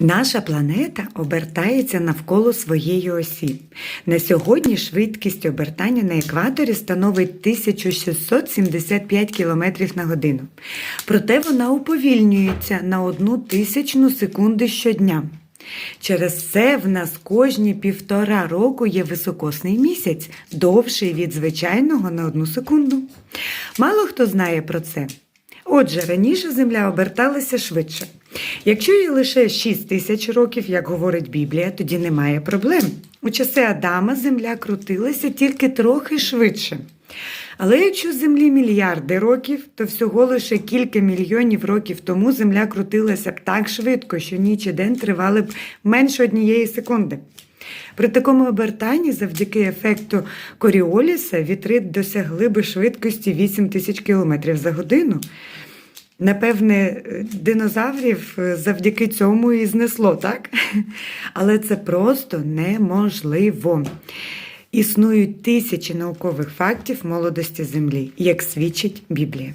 Наша планета обертається навколо своєї осі. На сьогодні швидкість обертання на екваторі становить 1675 км на годину. Проте вона уповільнюється на одну тисячну секунди щодня. Через це в нас кожні півтора року є високосний місяць, довший від звичайного на одну секунду. Мало хто знає про це. Отже, раніше Земля оберталася швидше. Якщо їй лише 6 тисяч років, як говорить Біблія, тоді немає проблем. У часи Адама Земля крутилася тільки трохи швидше. Але якщо Землі мільярди років, то всього лише кілька мільйонів років тому Земля крутилася б так швидко, що ніч і день тривали б менше однієї секунди. При такому обертанні, завдяки ефекту Коріоліса, вітри досягли би швидкості 8 тисяч км за годину. Напевне, динозаврів завдяки цьому і знесло, так? Але це просто неможливо. Існують тисячі наукових фактів молодості Землі, як свідчить Біблія.